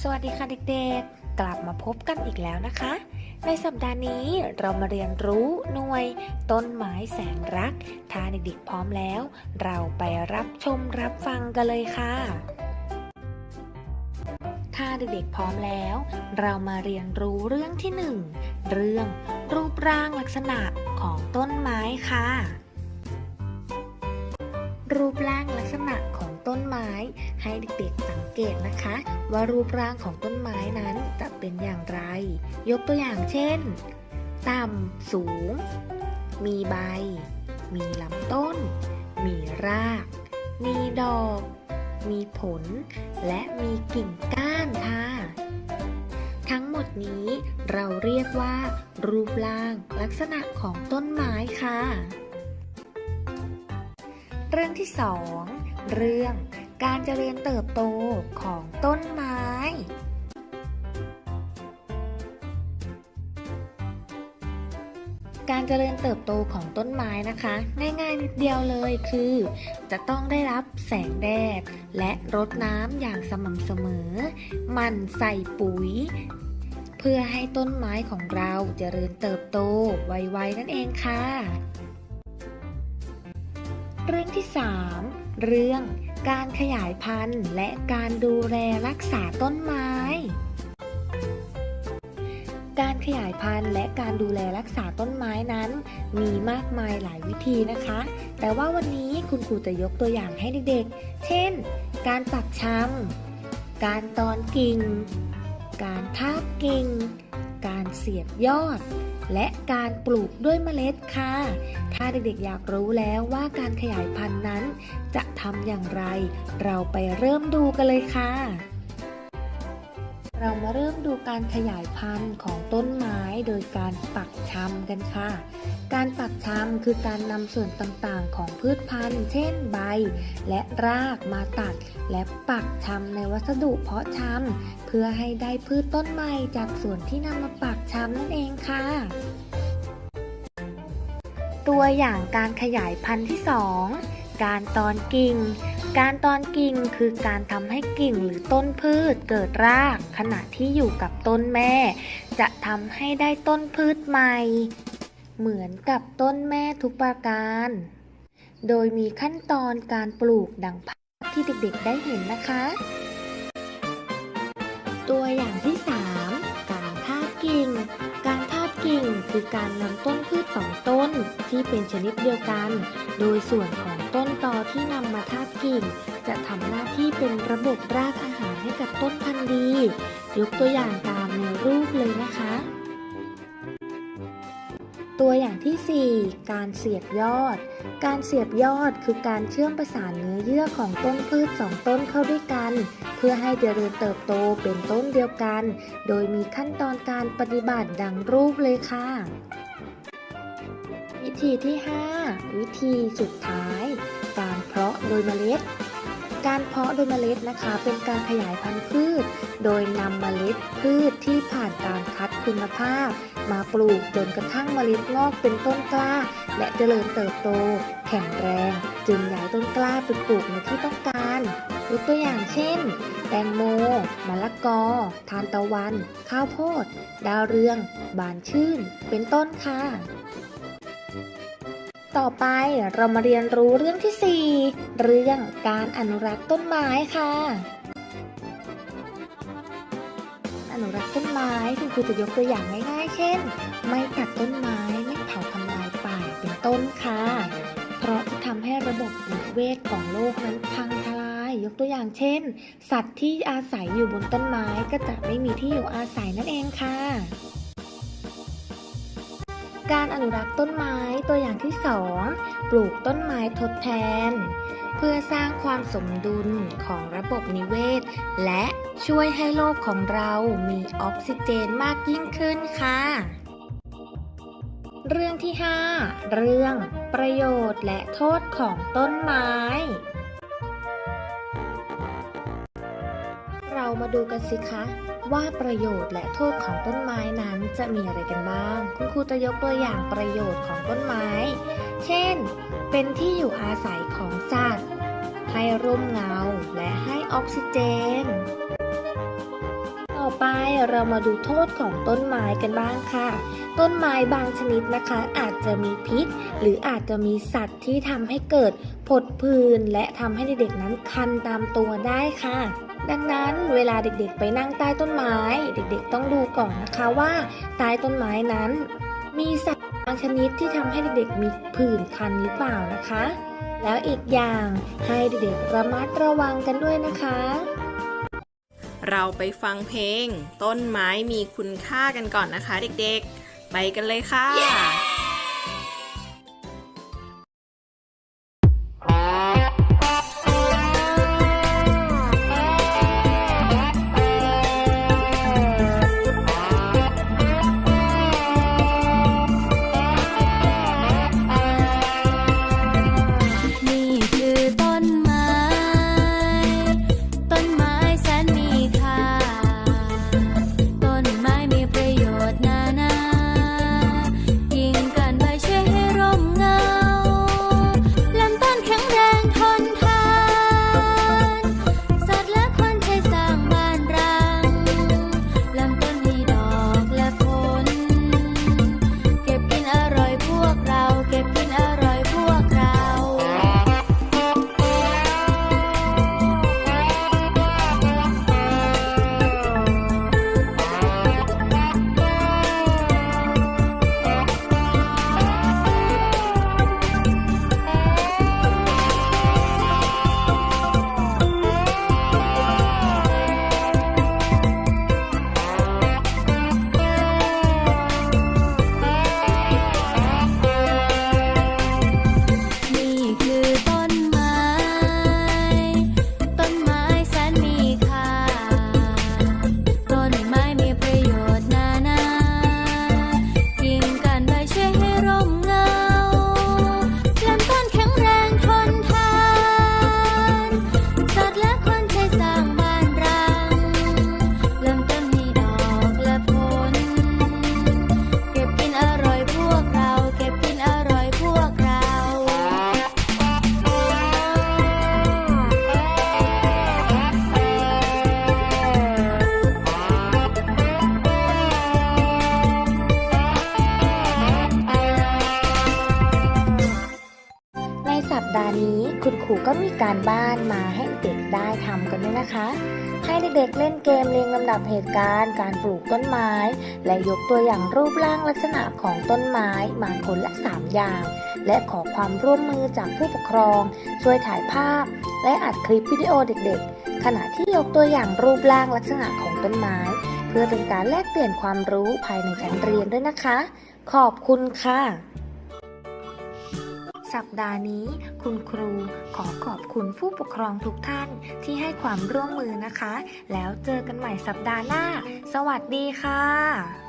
สวัสดีค่ะเด็กๆ กลับมาพบกันอีกแล้วนะคะ ในสัปดาห์นี้เรามาเรียนรู้หน่วย ต้นไม้แสนรัก ถ้าเด็กๆพร้อมแล้ว เราไปรับชมรับฟังกันเลยค่ะ ถ้าเด็กๆพร้อมแล้ว เรามาเรียนรู้เรื่องที่หนึ่งเรื่องรูปร่างลักษณะของต้นไม้ค่ะ รูปร่างลักษณะของต้นไม้ ให้เด็กๆสังเกตนะคะ ว่ารูปร่างของต้นไม้นั้นจะเป็นอย่างไร ยกตัวอย่างเช่น ต่ำ สูง มีใบ มีลำต้น มีราก มีดอก มีผล และมีกิ่งก้านค่ะ ทั้งหมดนี้เราเรียกว่า รูปร่างลักษณะของต้นไม้ค่ะ เรื่องที่2เรื่อง การเจริญเติบโตของต้นไม้การเจริญเติบโตของต้นไม้นะคะ ง่ายๆนิดเดียวเลยคือ จะต้องได้รับแสงแดด และรดน้ำอย่างสม่ำเสมอ มันใส่ปุ๋ย เพื่อให้ต้นไม้ของเราเจริญเติบโตไวๆนั่นเองค่ะ เรื่องที่ 3 เรื่อง การขยายพันธุ์ และการดูแลรักษาต้นไม้ การขยายพันธุ์และการดูแลรักษาต้นไม้นั้น มีมากมายหลายวิธีนะคะ แต่ว่าวันนี้คุณครูจะยกตัวอย่างให้เด็กๆ เช่น การปักชำการตอนกิ่ง การทาบกิ่ง เสียบยอด และการปลูกด้วยเมล็ดค่ะ ถ้าเด็กๆอยากรู้แล้วว่าการขยายพันธุ์นั้น จะทำอย่างไร เราไปเริ่มดูกันเลยค่ะ เรามาเริ่มดูการขยายพันธุ์ของต้นไม้โดยการปักชำกันค่ะ การปักชำคือการนำส่วนต่างๆ ของพืชพันธุ์ เช่นใบ และรากมาตัด และปักชำในวัสดุเพาะชำเพื่อให้ได้พืชต้นใหม่จากส่วนที่นำมาปักชำนั่นเองค่ะ ตัวอย่างการขยายพันธุ์ที่ 2 การตอนกิ่ง การตอนกิ่งคือการทำให้กิ่งหรือต้นพืชเกิดราก ขณะที่อยู่กับต้นแม่ จะทำให้ได้ต้นพืชใหม่ เหมือนกับต้นแม่ทุกประการ โดยมีขั้นตอนการปลูกดังภาพที่เด็กๆได้เห็นนะคะ ตัวอย่างที่3 คือการนำต้นพืชสองต้นที่เป็นชนิดเดียวกัน โดยส่วนของต้นตอที่นำมาทาบกิ่ง จะทำหน้าที่เป็นระบบรากอาหารให้กับต้นพันธุ์ดี ยกตัวอย่างตามในรูปเลยนะคะ ตัวอย่างที่ 4 การเสียบยอด การเสียบยอดคือการเชื่อมประสานเนื้อเยื่อของต้นพืชสองต้นเข้าด้วยกัน เพื่อให้เจริญเติบโตเป็นต้นเดียวกัน โดยมีขั้นตอนการปฏิบัติดังรูปเลยค่ะ วิธีที่ 5 วิธีสุดท้าย การเพาะโดยเมล็ดการเพาะโดยเมล็ดนะคะ เป็นการขยายพันธุ์พืช โดยนำเมล็ดพืชที่ผ่านการคัดคุณภาพ มาปลูกจนกระทั่งเมล็ดงอกเป็นต้นกล้า และเจริญเติบโต แข็งแรง จึงย้ายต้นกล้าไปปลูกในที่ต้องการยกตัวอย่างเช่น แตงโม มะละกอ ทานตะวัน ข้าวโพด ดาวเรือง บานชื่น เป็นต้นค่ะ ต่อไปเรามาเรียนรู้เรื่องที่ 4 เรื่องการอนุรักษ์ต้นไม้ค่ะ รักต้นไม้คุณครูจะยกตัวอย่างง่ายๆ เช่น ไม่ตัดต้นไม้ไม่เผาทำลายป่าเป็นต้นค่ะ เพราะจะทำให้ระบบนิเวศของโลกนั้นพังทลาย ยกตัวอย่างเช่น สัตว์ที่อาศัยอยู่บนต้นไม้ก็จะไม่มีที่อยู่อาศัยนั่นเองค่ะ การอนุรักษ์ต้นไม้ตัวอย่างที่ 2 ปลูกต้นไม้ทดแทน เพื่อสร้างความสมดุลของระบบนิเวศ และช่วยให้โลกของเรามีออกซิเจนมากยิ่งขึ้นค่ะ เรื่องที่ 5 เรื่องประโยชน์และโทษของต้นไม้เรามาดูกันสิคะ ว่าประโยชน์และโทษของต้นไม้นั้นจะมีอะไรกันบ้าง คุณครูจะยกตัวอย่างประโยชน์ของต้นไม้ เช่น เป็นที่อยู่อาศัยของสัตว์ ให้ร่มเงาและให้ออกซิเจน ไปเรามาดูโทษของต้นไม้กันบ้างค่ะ ต้นไม้บางชนิดนะคะ อาจจะมีพิษ หรืออาจจะมีสัตว์ที่ทำให้เกิดผดผื่นและทำให้เด็กๆนั้นคันตามตัวได้ค่ะดังนั้นเวลาเด็กๆ ไปนั่งใต้ต้นไม้ เด็กๆ ต้องดูก่อนนะคะว่าใต้ต้นไม้นั้น มีสัตว์บางชนิดที่ทำให้เด็กๆ มีผื่นคันหรือเปล่านะคะ แล้วอีกอย่างให้เด็กๆ ระมัดระวังกันด้วยนะคะ เราไปฟังเพลง ต้นไม้มีคุณค่ากันก่อนนะคะเด็กๆ ไปกันเลยค่ะ yeah! นี้คุณครูก็มีการบ้านมาให้เด็กได้ทำกันด้วยนะคะ ให้เด็กๆเล่นเกมเรียงลำดับเหตุการณ์ การปลูกต้นไม้ และยกตัวอย่างรูปร่างลักษณะของต้นไม้มาคนละ 3 อย่าง และขอความร่วมมือจากผู้ปกครอง ช่วยถ่ายภาพ และอัดคลิปวิดีโอเด็กๆ ขณะที่ยกตัวอย่างรูปร่างลักษณะของต้นไม้ เพื่อเป็นการแลกเปลี่ยนความรู้ภายในชั้นเรียนด้วยนะคะ ขอบคุณค่ะ สัปดาห์นี้ คุณครูขอขอบคุณผู้ปกครองทุกท่านที่ให้ความร่วมมือนะคะ แล้วเจอกันใหม่สัปดาห์หน้า สวัสดีค่ะ